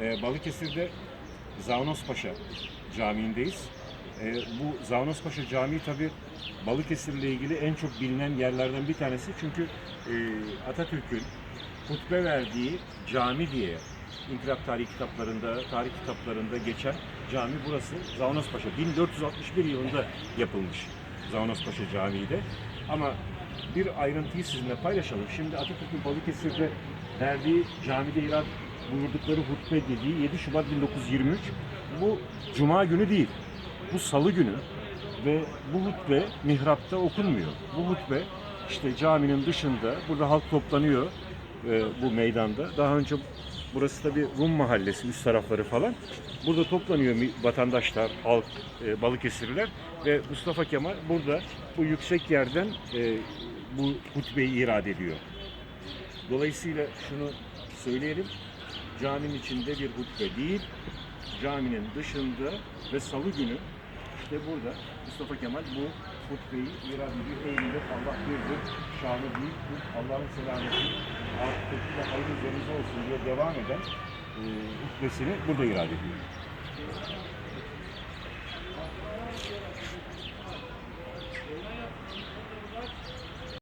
e, Balıkesir'de Zavanospaşa Camii'ndeyiz. E, bu Zavanospaşa Camii tabi Balıkesir'le ilgili en çok bilinen yerlerden bir tanesi. Çünkü e, Atatürk'ün hutbe verdiği cami diye İnkılap tarihi kitaplarında, tarih kitaplarında geçen cami burası Zavanospaşa. 1461 yılında yapılmış Zavanospaşa Camii de. Ama bir ayrıntıyı sizinle paylaşalım. Şimdi Atatürk'ün Balıkesir'de verdiği camide irad buyurdukları hutbe dediği 7 Şubat 1923 bu Cuma günü değil. Bu Salı günü ve bu hutbe mihrapta okunmuyor. Bu hutbe işte caminin dışında burada halk toplanıyor e, bu meydanda. Daha önce burası da bir Rum mahallesi üst tarafları falan. Burada toplanıyor vatandaşlar, halk, e, Balıkesirliler ve Mustafa Kemal burada bu yüksek yerden e, bu hutbeyi irad ediyor. Dolayısıyla şunu söyleyelim. Caminin içinde bir hutbe değil, caminin dışında ve salı günü işte burada Mustafa Kemal bu hutbeyi irad ediyor. Eylül'de Allah birdir, şanı büyüktür, Allah'ın selameti artık ve hayır üzerinize olsun diye devam eden e, hutbesini burada irad ediyor.